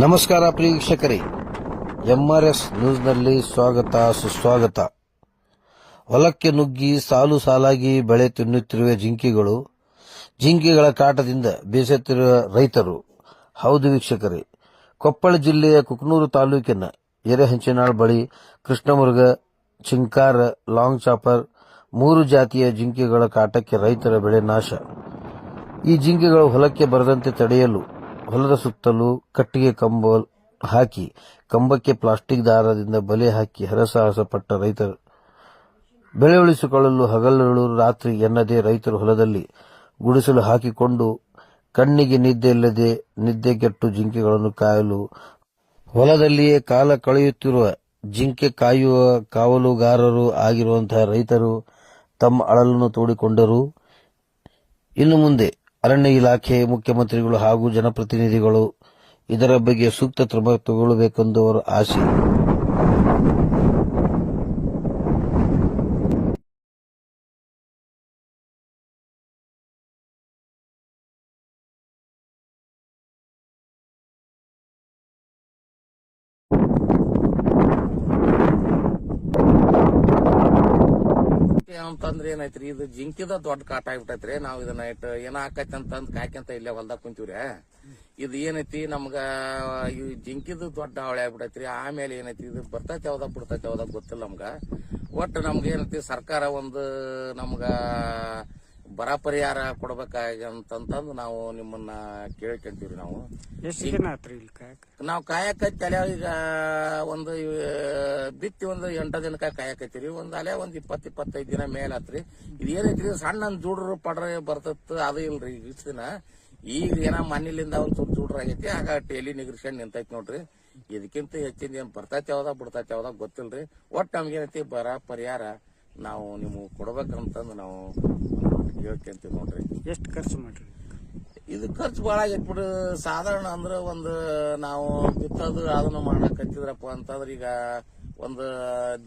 ನಮಸ್ಕಾರ ಪ್ರಿಯ R S ನ್ಯೂಸ್ನಲ್ಲಿ ಸ್ವಾಗತ, ಸುಸ್ವಾಗತ. ಹೊಲಕ್ಕೆ ನುಗ್ಗಿ, ಸಾಲು ಸಾಲಾಗಿ ಬೆಳೆ ತಿನ್ನುತ್ತಿರುವ ಜಿಂಕೆಗಳು, ಜಿಂಕೆಗಳ ಕಾಟದಿಂದ ಬೇಸತ್ತಿರುವ ರೈತರು. ಹೌದು ವೀಕ್ಷಕರೇ, ಕೊಪ್ಪಳ ಜಿಲ್ಲೆಯ ಕುಕ್ನೂರು ತಾಲೂಕಿನ ಎರೆಹಂಚಿನಾಳ್ ಬಳಿ ಕೃಷ್ಣಮೃಗ ಚಿಂಕಾರ, ಲಾಂಗ್ ಚಾಪರ್ ಮೂರು ಜಾತಿಯ ಜಿಂಕೆಗಳ ಕಾಟಕ್ಕೆ ರೈತರ ಬೆಳೆ ನಾಶ. ಈ ಜಿಂಕೆಗಳು ಹೊಲಕ್ಕೆ ಬರದಂತೆ ತಡೆಯಲು ಹೊಲದ ಸುತ್ತಲೂ ಕಟ್ಟಿಗೆ ಕಂಬ ಹಾಕಿ, ಕಂಬಕ್ಕೆ ಪ್ಲಾಸ್ಟಿಕ್ ದಾರದಿಂದ ಬಲೆ ಹಾಕಿ ಹರಸಾಹಸ ಪಟ್ಟ ರೈತರು. ಬೆಳೆ ಉಳಿಸಿಕೊಳ್ಳಲು ಹಗಲು ರಾತ್ರಿ ಎನ್ನದೇ ರೈತರು ಹೊಲದಲ್ಲಿ ಗುಡಿಸಲು ಹಾಕಿಕೊಂಡು ಕಣ್ಣಿಗೆ ನಿದ್ದೆ ಇಲ್ಲದೆ ನಿದ್ದೆಗೆಟ್ಟು ಜಿಂಕೆಗಳನ್ನು ಕಾಯಲು, ಹೊಲದಲ್ಲಿಯೇ ಕಾಲ ಕಳೆಯುತ್ತಿರುವ ಜಿಂಕೆ ಕಾಯುವ ಕಾವಲುಗಾರರು ಆಗಿರುವಂತಹ ರೈತರು ತಮ್ಮ ಅಳಲನ್ನು ತೋಡಿಕೊಂಡರು. ಇನ್ನು ಮುಂದೆ ಅರಣ್ಯ ಇಲಾಖೆ ಮುಖ್ಯಮಂತ್ರಿಗಳು ಹಾಗೂ ಜನಪ್ರತಿನಿಧಿಗಳು ಇದರ ಬಗ್ಗೆ ಸೂಕ್ತ ಕ್ರಮ ತಗೊಳ್ಳಬೇಕೆಂದು ಅವರ ಆಸೆ ಅಂತಂದ್ರೆ ಏನೈತ್ರಿ ಇದು ಜಿಂಕಿದ ದೊಡ್ಡ ಕಾಟ ಆಗ್ಬಿಟ್ಟೈತ್ರಿ. ನಾವ್ ಇದನ್ನ ಇಟ್ಟು ಏನ ಆಕೈತಿ ಅಂತಂದ್ ಕಾಯ್ಕಂತ ಇಲ್ಲೇ ಹೊಲ್ದಾಗ ಕುಂತೀವ್ರಿ. ಇದು ಏನೈತಿ? ನಮ್ಗ ಈ ಜಿಂಕಿದ ದೊಡ್ಡ ಹಾವಳಿ ಆಗ್ಬಿಟ್ಟೈತ್ರಿ. ಆಮೇಲೆ ಏನೈತಿ ಇದು ಬರ್ತೈತಿ ಯಾವ್ದಾಗ ಬಿಡ್ತೈತಿ ಯಾವ್ದಾಗ ಗೊತ್ತಿಲ್ಲ ನಮ್ಗ. ಒಟ್ಟು ನಮ್ಗ ಏನೈತಿ? ಸರ್ಕಾರ ಒಂದು ನಮ್ಗ ಬರ ಪರಿಹಾರ ಕೊಡ್ಬೇಕಾಗಂತಂದು ನಾವು ನಿಮ್ಮನ್ನ ಕೇಳ್ಕೊಂತೀವ್ರಿ ನಾವು. ಎಷ್ಟು ದಿನ ಆತ್ರಿ ಇಲ್ಲಿ ಕಾಯಕ? ನಾವು ಕಾಯಕೈತಿ ತಲೆ ಈಗ ಒಂದು ಬಿತ್ತಿ ಒಂದು ಎಂಟ ದಿನಕ್ಕ ಕಾಯಕತ್ತೀರಿ ಒಂದ್ ಅಲೆ ಒಂದ್ ಇಪ್ಪತ್ ಇಪ್ಪತ್ತೈದು ದಿನ ಮೇಲ್ ಆತ್ರಿ. ಇದು ಏನೈತ್ರಿ ಸಣ್ಣ ಜೂಡ್ರು ಪಡ್ರ ಬರ್ತತ್ ಅದು ಇಲ್ರಿ ಇಷ್ಟ ದಿನ. ಈಗ ಏನ ಮಣ್ಣಿಲಿಂದ ಒಂದ್ ಸ್ವಲ್ಪ ಜೂಡ್ರ ಆಗೈತಿ ಆಗ ಟೇಲಿ ನಿಗ್ರಿಸ್ಕೊಂಡ್ ನಿಂತೈತಿ ನೋಡ್ರಿ. ಇದಕ್ಕಿಂತ ಹೆಚ್ಚಿನ ಏನ್ ಬರ್ತೈತಿ ಯಾವ್ದ ಬಿಡ್ತೈತಿ ಯಾವ್ದ ಗೊತ್ತಿಲ್ರಿ. ಒಟ್ಟು ನಮ್ಗೇನೈತಿ ಬರ ಪರಿಹಾರ. ನಾವು ನಿಮ್ಗೆ ಕೊಡ್ಬೇಕಂತಂದು ನಾವು ಹೇಳ್ಕೊಂತೀವಿ ನೋಡ್ರಿ. ಎಷ್ಟು ಖರ್ಚು ಮಾಡ್ರಿ? ಇದು ಖರ್ಚು ಭಾಳ ಆಗೈತೆ ಬಿಡ್ರಿ ಸಾಧಾರಣ ಅಂದ್ರೆ ಒಂದು ನಾವು ಬಿತ್ತೋದು ಮಾಡಕ್ ಮಾಡಕತ್ತಿದ್ರಪ್ಪ ಅಂತಂದ್ರೆ ಈಗ ಒಂದು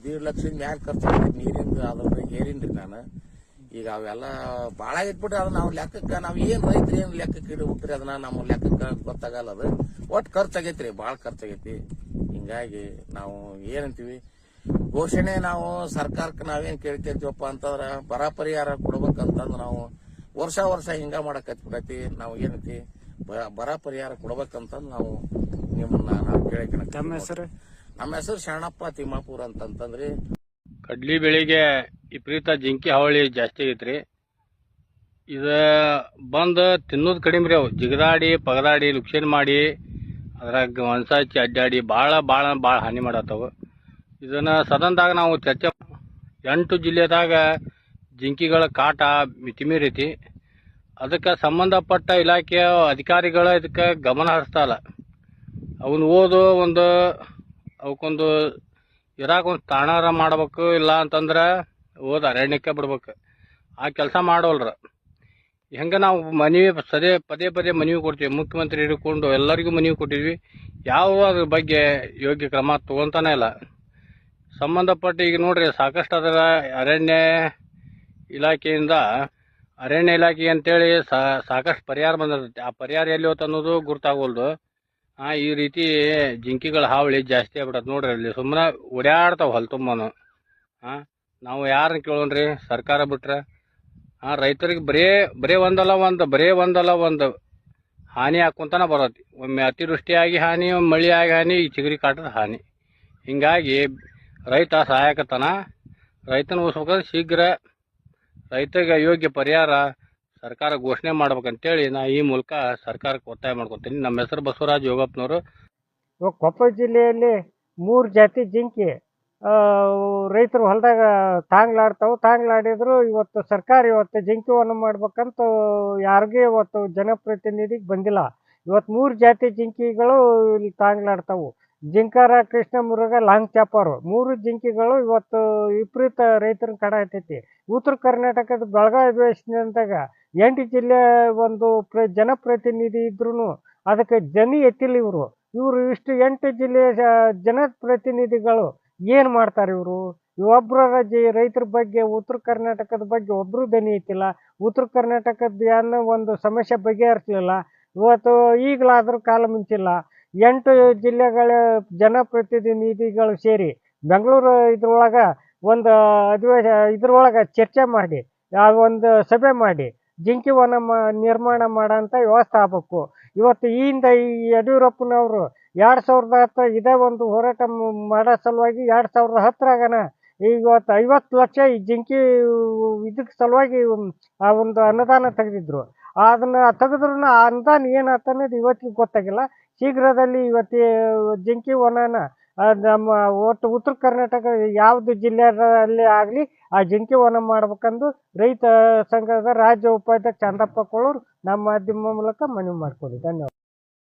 ದೀಡ್ ಲಕ್ಷದ ಮ್ಯಾಲ ಖರ್ಚು ಮಾಡಿ ನೀರಿಂದ ಅದ್ರ ಏರಿನ್ರಿ ನಾನು. ಈಗ ಅವೆಲ್ಲ ಭಾಳ ಬಿಡ್ರಿ ಅದನ್ನ ನಾವು ಲೆಕ್ಕಕ್ಕೆ ನಾವು ಏನ್ ರೈತರು ಏನ್ ಲೆಕ್ಕಕ್ಕೆ ಇಡ್ಬೇಕ್ರಿ ಅದನ್ನ ನಮ್ಮ ಲೆಕ್ಕಕ್ಕೆ ಗೊತ್ತಾಗಲ್ಲ ಅದು. ಒಟ್ಟು ಖರ್ಚಾಗೈತ್ರಿ ಭಾಳ ಖರ್ಚು ಆಗೈತಿ. ಹಿಂಗಾಗಿ ನಾವು ಏನಂತೀವಿ ಘೋಷಣೆ ನಾವು ಸರ್ಕಾರಕ್ಕೆ ನಾವೇನ್ ಕೇಳ್ತಿರ್ತೀವಪ್ಪ ಅಂತಂದ್ರ ಬರ ಪರಿಹಾರ ಕೊಡ್ಬೇಕಂತಂದ್ರ ನಾವು ವರ್ಷ ವರ್ಷ ಹಿಂಗ ಮಾಡಕ್ ಹತ್ಬಿಟ್ಟೈತಿ ನಾವು ಏನೈತಿ ಬರ ಪರಿಹಾರ ಕೊಡ್ಬೇಕಂತಂದ್ ನಾವು ನಿಮ್ಮನ್ನ ನಾವು ಕೇಳಕ್ಕೆ ನಮ್ಮ ಹೆಸರು? ನಮ್ಮ ಹೆಸರು ಶರಣಪ್ಪ ತಿಮ್ಮಾಪುರ ಅಂತಂತಂದ್ರಿ. ಕಡ್ಲಿ ಬೆಳಿಗ್ಗೆ ವಿಪರೀತ ಜಿಂಕಿ ಹಾವಳಿ ಜಾಸ್ತಿ ಆಗೈತ್ರಿ. ಇದ ಬಂದು ತಿನ್ನೋದು ಕಡಿಮೆ ರೀ ಅವು. ಜಿಗದಾಡಿ ಪಗದಾಡಿ ಲುಕ್ಷನ್ ಮಾಡಿ ಅದ್ರಾಗ ಒಂದ್ಸಾಚಿ ಹಚ್ಚಿ ಅಡ್ಡಾಡಿ ಭಾಳ ಭಾಳ ಭಾಳ ಹಾನಿ ಮಾಡತ್ತವು ಇದನ್ನ ಸದನದಾಗ ನಾವು ಚರ್ಚೆ ಎಂಟು ಜಿಲ್ಲೆದಾಗ ಜಿಂಕಿಗಳ ಕಾಟ ಮಿತಿಮೀರೈತಿ ಅದಕ್ಕೆ ಸಂಬಂಧಪಟ್ಟ ಇಲಾಖೆಯ ಅಧಿಕಾರಿಗಳು ಇದಕ್ಕೆ ಗಮನ ಹರಿಸ್ತಾ ಇಲ್ಲ. ಅವನು ಓದು ಒಂದು ಅವಕ್ಕೊಂದು ಇರಾಕ ಒಂದು ತಾಣಾರ ಮಾಡ್ಬೇಕು ಇಲ್ಲ ಅಂತಂದ್ರೆ ಓದು ಅರಣ್ಯಕ್ಕೆ ಬಿಡ್ಬೇಕು. ಆ ಕೆಲಸ ಮಾಡೋಲ್ರ. ಹೆಂಗೆ ನಾವು ಮನವಿ ಸದೇ ಪದೇ ಪದೇ ಮನವಿ ಕೊಡ್ತೀವಿ. ಮುಖ್ಯಮಂತ್ರಿ ಹಿಡ್ಕೊಂಡು ಎಲ್ಲರಿಗೂ ಮನವಿ ಕೊಟ್ಟಿದ್ವಿ. ಯಾವ ಬಗ್ಗೆ ಯೋಗ್ಯ ಕ್ರಮ ತಗೊಂತಾನೆ ಇಲ್ಲ. ಸಂಬಂಧಪಟ್ಟ ಈಗ ನೋಡ್ರಿ, ಸಾಕಷ್ಟು ಅದರ ಅರಣ್ಯ ಇಲಾಖೆಯಿಂದ. ಅರಣ್ಯ ಇಲಾಖೆ ಅಂತೇಳಿ ಸಾಕಷ್ಟು ಪರಿಹಾರ ಬಂದಿರ್ತೈತಿ. ಆ ಪರಿಹಾರ ಎಲ್ಲಿ ಹೋತ್ ಅನ್ನೋದು ಗುರ್ತಾಗೋಲ್ದು. ಆ, ಈ ರೀತಿ ಜಿಂಕಿಗಳ ಹಾವಳಿ ಜಾಸ್ತಿ ಆಗ್ಬಿಡತ್ತೆ ನೋಡ್ರಿ ಅಲ್ಲಿ. ಸುಮ್ಮನೆ ಓಡಾಡ್ತಾವೆ ಹೊಲ ತುಂಬಾನು. ಆ, ನಾವು ಯಾರನ್ನ ಕೇಳೋಣ್ರಿ? ಸರ್ಕಾರ ಬಿಟ್ರೆ? ಆ, ರೈತರಿಗೆ ಬರೇ ಬರೇ ಒಂದಲ್ಲ ಒಂದು, ಬರೇ ಒಂದಲ್ಲ ಒಂದು ಹಾನಿ ಹಾಕೊಂತಾನ ಬರತ್ತೆ. ಒಮ್ಮೆ ಅತಿವೃಷ್ಟಿಯಾಗಿ ಹಾನಿ ಒಮ್ಮೆ ಮಳೆಯಾಗಿ ಹಾನಿ, ಈ ಚಿಗರಿ ಕಾಟದ ಹಾನಿ. ಹಿಂಗಾಗಿ ರೈತ ಸಹಾಯಕತನ, ರೈತನ ಉಳಿಸ್ಬೇಕಾದ್ರೆ ಶೀಘ್ರ ರೈತಗೆ ಯೋಗ್ಯ ಪರಿಹಾರ ಸರ್ಕಾರ ಘೋಷಣೆ ಮಾಡ್ಬೇಕಂತೇಳಿ ನಾ ಈ ಮೂಲಕ ಸರ್ಕಾರಕ್ಕೆ ಒತ್ತಾಯ ಮಾಡ್ಕೊತೀನಿ. ನಮ್ಮ ಹೆಸರು ಬಸವರಾಜ್ ಯೋಗಪ್ಪನವರು. ಇವಾಗ ಕೊಪ್ಪಳ ಜಿಲ್ಲೆಯಲ್ಲಿ ಮೂರು ಜಾತಿ ಜಿಂಕಿ ರೈತರು ಹೊಲದಾಗ ತಾಂಗ್ಲಾಡ್ತಾವೆ. ತಾಂಗ್ಲಾಡಿದ್ರು ಇವತ್ತು ಸರ್ಕಾರ ಇವತ್ತು ಜಿಂಕಿವನ್ನು ಮಾಡ್ಬೇಕಂತ ಯಾರಿಗೂ ಇವತ್ತು ಜನಪ್ರತಿನಿಧಿಗೆ ಬಂದಿಲ್ಲ. ಇವತ್ತು ಮೂರು ಜಾತಿ ಜಿಂಕಿಗಳು ಇಲ್ಲಿ ತಾಂಗ್ಲಾಡ್ತಾವು. ಜಿಂಕಾರ, ಕೃಷ್ಣ ಮುರುಗ ಲಾಂಗ್ ಚಾಪರ್. ಮೂರು ಜಿಂಕಿಗಳು ಇವತ್ತು ವಿಪರೀತ ರೈತರ ಕಡ ಐತೈತಿ ಉತ್ತರ ಕರ್ನಾಟಕದ ಬೆಳಗಾವಿ ಅಧಿವೇಶನದಾಗ ಎಂಟು ಜಿಲ್ಲೆ ಒಂದು ಪ್ರ, ಜನಪ್ರತಿನಿಧಿ ಇದ್ರೂ ಅದಕ್ಕೆ ಜನಿ ಎತ್ತಿಲ್ಲ ಇವರು. ಇವರು ಇಷ್ಟು ಎಂಟು ಜಿಲ್ಲೆಯ ಜನಪ್ರತಿನಿಧಿಗಳು ಏನು ಮಾಡ್ತಾರೆ ಇವರು? ಇವೊಬ್ಬರ ಜಿ ರೈತರ ಬಗ್ಗೆ, ಉತ್ತರ ಕರ್ನಾಟಕದ ಬಗ್ಗೆ ಒಬ್ಬರು ದನಿ ಐತಿಲ್ಲ. ಉತ್ತರ ಕರ್ನಾಟಕದ ಏನೋ ಒಂದು ಸಮಸ್ಯೆ ಬಗೆಹರಿಸಲಿಲ್ಲ. ಇವತ್ತು ಈಗಲಾದರೂ ಕಾಲ ಮಿಂಚಿಲ್ಲ. ಎಂಟು ಜಿಲ್ಲೆಗಳ ಜನಪ್ರತಿನಿಧಿಗಳು ಸೇರಿ ಬೆಂಗಳೂರು ಇದ್ರೊಳಗೆ ಒಂದು ಅಧಿವೇಶ, ಇದ್ರೊಳಗೆ ಚರ್ಚೆ ಮಾಡಿ, ಆ ಒಂದು ಸಭೆ ಮಾಡಿ, ಜಿಂಕಿ ವನ ಮ- ನಿರ್ಮಾಣ ಮಾಡೋಂಥ ವ್ಯವಸ್ಥೆ ಆಗ್ಬೇಕು ಇವತ್ತು ಈ ಹಿಂದೆ ಈ ಯಡಿಯೂರಪ್ಪನವರು ಎರಡು ಸಾವಿರದ ಹತ್ತು ಇದೇ ಒಂದು ಹೋರಾಟ ಮಾಡೋ ಸಲುವಾಗಿ ಎರಡು ಸಾವಿರದ ಹತ್ತರಾಗನ ಇವತ್ತು ಐವತ್ತು ಲಕ್ಷ ಈ ಜಿಂಕಿ ಇದಕ್ಕೆ ಸಲುವಾಗಿ ಆ ಒಂದು ಅನುದಾನ ತೆಗೆದಿದ್ರು. ಅದನ್ನು ತೆಗೆದ್ರೂ ಆ ಅನುದಾನ ಏನಾಯ್ತು ಅನ್ನೋದು ಇವತ್ತಿಗೆ ಗೊತ್ತಾಗಿಲ್ಲ. ಶೀಘ್ರದಲ್ಲಿ ಇವತ್ತು ಜಿಂಕಿ ವನನ ನಮ್ಮ ಒಟ್ಟು ಉತ್ತರ ಕರ್ನಾಟಕ ಯಾವುದು ಜಿಲ್ಲೆಯಲ್ಲಿ ಆಗಲಿ ಆ ಜಿಂಕಿ ವನ ಮಾಡ್ಬೇಕಂದು ರೈತ ಸಂಘದ ರಾಜ್ಯ ಉಪಾಧ್ಯಕ್ಷ ಚಂದಪ್ಪ ಕೊಳ್ಳೂರು ನಮ್ಮ ಮಾಧ್ಯಮ ಮೂಲಕ ಮನವಿ ಮಾಡ್ಕೊಡಿ ಧನ್ಯವಾದ.